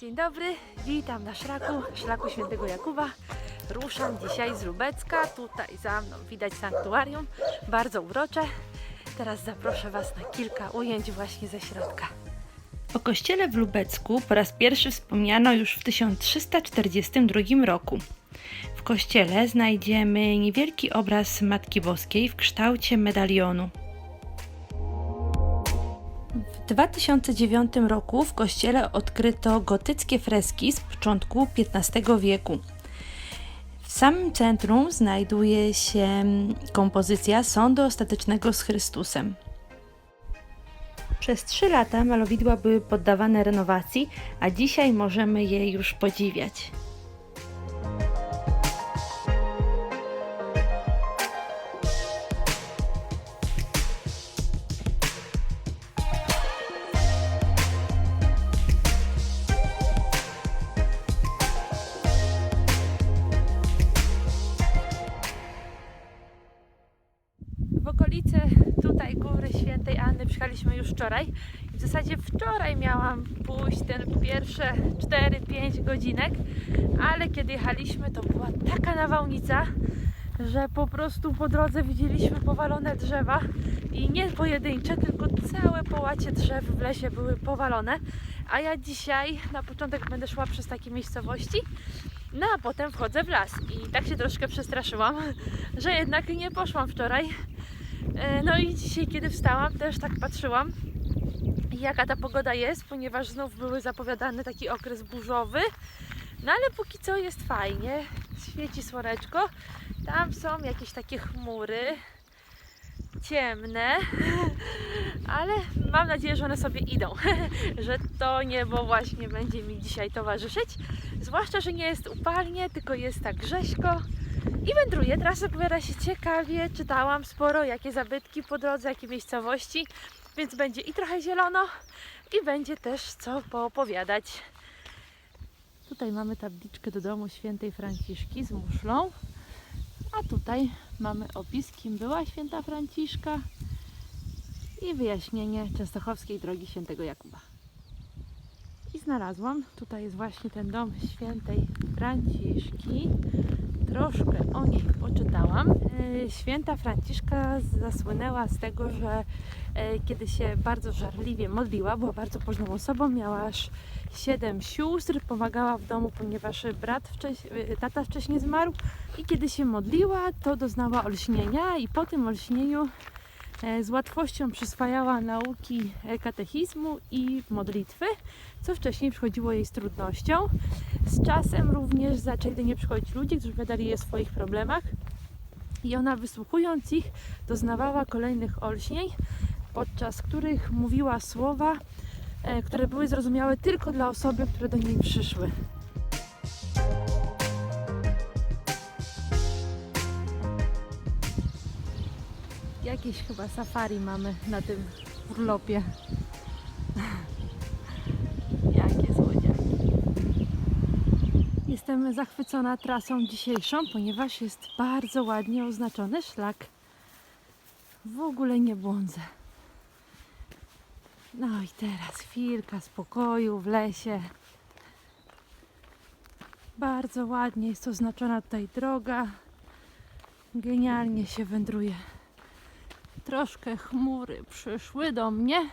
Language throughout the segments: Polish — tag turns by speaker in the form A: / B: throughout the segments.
A: Dzień dobry, witam na szlaku, szlaku świętego Jakuba. Ruszam dzisiaj z Lubecka, tutaj za mną widać sanktuarium, bardzo urocze. Teraz zaproszę Was na kilka ujęć właśnie ze środka.
B: O kościele w Lubecku po raz pierwszy wspomniano już w 1342 roku. W kościele znajdziemy niewielki obraz Matki Boskiej w kształcie medalionu. W 2009 roku w kościele odkryto gotyckie freski z początku XV wieku. W samym centrum znajduje się kompozycja Sądu Ostatecznego z Chrystusem. Przez trzy lata malowidła były poddawane renowacji, a dzisiaj możemy je już podziwiać.
A: Świętej Anny przyjechaliśmy już wczoraj. I W zasadzie wczoraj miałam pójść ten pierwsze 4-5 godzinek, ale kiedy jechaliśmy to była taka nawałnica, że po prostu po drodze widzieliśmy powalone drzewa i nie pojedyncze, tylko całe połacie drzew w lesie były powalone. A ja dzisiaj na początek będę szła przez takie miejscowości, no a potem wchodzę w las i tak się troszkę przestraszyłam, że jednak nie poszłam wczoraj. E, No i dzisiaj, kiedy wstałam, też tak patrzyłam, jaka ta pogoda jest, ponieważ znów były zapowiadany taki okres burzowy. No ale póki co jest fajnie, świeci słoneczko. Tam są jakieś takie chmury ciemne, ale mam nadzieję, że one sobie idą, że to niebo właśnie będzie mi dzisiaj towarzyszyć. Zwłaszcza, że nie jest upalnie, tylko jest tak grześko. I wędruję. Trasa opowiada się ciekawie. Czytałam sporo, jakie zabytki po drodze, jakie miejscowości, więc będzie i trochę zielono, i będzie też co poopowiadać. Tutaj mamy tabliczkę do domu świętej Franciszki z muszlą. A tutaj mamy opis, kim była święta Franciszka i wyjaśnienie częstochowskiej drogi świętego Jakuba. I znalazłam, tutaj jest właśnie ten dom świętej Franciszki. Troszkę o niej poczytałam. E, Święta Franciszka zasłynęła z tego, że e, kiedy się bardzo żarliwie modliła, była bardzo pożną osobą, miała aż siedem sióstr, pomagała w domu, ponieważ brat wcześ- e, tata wcześniej zmarł i kiedy się modliła, to doznała olśnienia i po tym olśnieniu z łatwością przyswajała nauki e, katechizmu i modlitwy, co wcześniej przychodziło jej z trudnością. Z czasem również zaczęli do niej przychodzić ludzie, którzy opowiadali jej o swoich problemach i ona wysłuchując ich doznawała kolejnych olśnień, podczas których mówiła słowa, e, które były zrozumiałe tylko dla osoby, które do niej przyszły. Jakieś chyba safari mamy na tym urlopie. Jakie złodziaki. Jestem zachwycona trasą dzisiejszą, ponieważ jest bardzo ładnie oznaczony szlak. W ogóle nie błądzę. No i teraz chwilka spokoju w lesie. Bardzo ładnie jest oznaczona tutaj droga. Genialnie się wędruje. Troszkę chmury przyszły do mnie,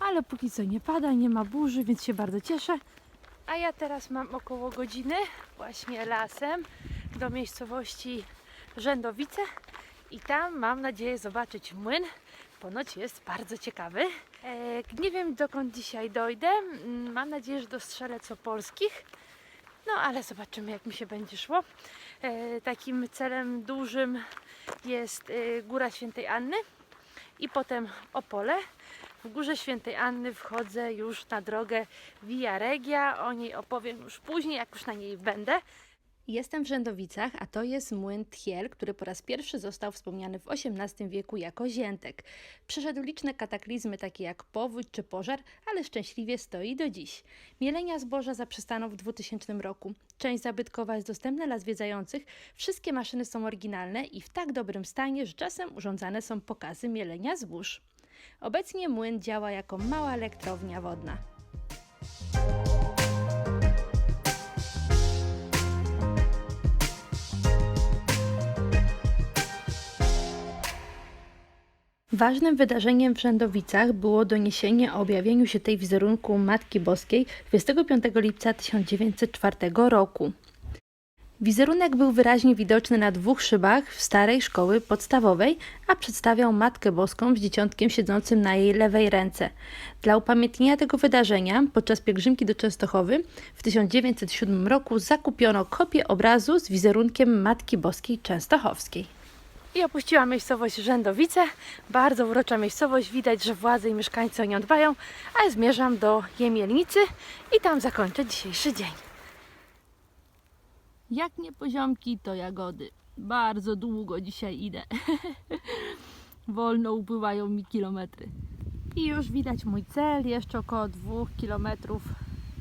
A: ale póki co nie pada, nie ma burzy, więc się bardzo cieszę. A ja teraz mam około godziny właśnie lasem do miejscowości Rzędowice i tam mam nadzieję zobaczyć młyn. Ponoć jest bardzo ciekawy. E, nie wiem dokąd dzisiaj dojdę. Mm, Mam nadzieję, że dostrzelę co polskich. No ale zobaczymy jak mi się będzie szło. E, takim celem dużym jest e, Góra Świętej Anny i potem Opole. W Górze Świętej Anny wchodzę już na drogę Via Regia. O niej opowiem już później, jak już na niej będę.
B: Jestem w Rzędowicach, a to jest młyn Thiel, który po raz pierwszy został wspomniany w XVIII wieku jako ziętek. Przeszedł liczne kataklizmy takie jak powódź czy pożar, ale szczęśliwie stoi do dziś. Mielenia zboża zaprzestano w 2000 roku. Część zabytkowa jest dostępna dla zwiedzających. Wszystkie maszyny są oryginalne i w tak dobrym stanie, że czasem urządzane są pokazy mielenia zbóż. Obecnie młyn działa jako mała elektrownia wodna. Ważnym wydarzeniem w Rzędowicach było doniesienie o objawieniu się tej wizerunku Matki Boskiej 25 lipca 1904 roku. Wizerunek był wyraźnie widoczny na dwóch szybach w starej szkoły podstawowej, a przedstawiał Matkę Boską z dzieciątkiem siedzącym na jej lewej ręce. Dla upamiętnienia tego wydarzenia podczas pielgrzymki do Częstochowy w 1907 roku zakupiono kopię obrazu z wizerunkiem Matki Boskiej Częstochowskiej.
A: I opuściłam miejscowość Rzędowice. Bardzo urocza miejscowość. Widać, że władze i mieszkańcy o nią dbają. A ja zmierzam do Jemielnicy i tam zakończę dzisiejszy dzień.
B: Jak nie poziomki, to jagody. Bardzo długo dzisiaj idę. Wolno upływają mi kilometry. I już widać mój cel, jeszcze około dwóch kilometrów,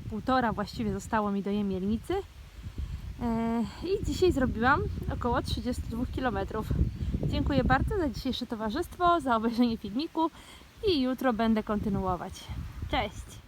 B: półtora właściwie zostało mi do Jemielnicy. E, I dzisiaj zrobiłam około 32 kilometrów. Dziękuję bardzo za dzisiejsze towarzystwo, za obejrzenie filmiku i jutro będę kontynuować. Cześć!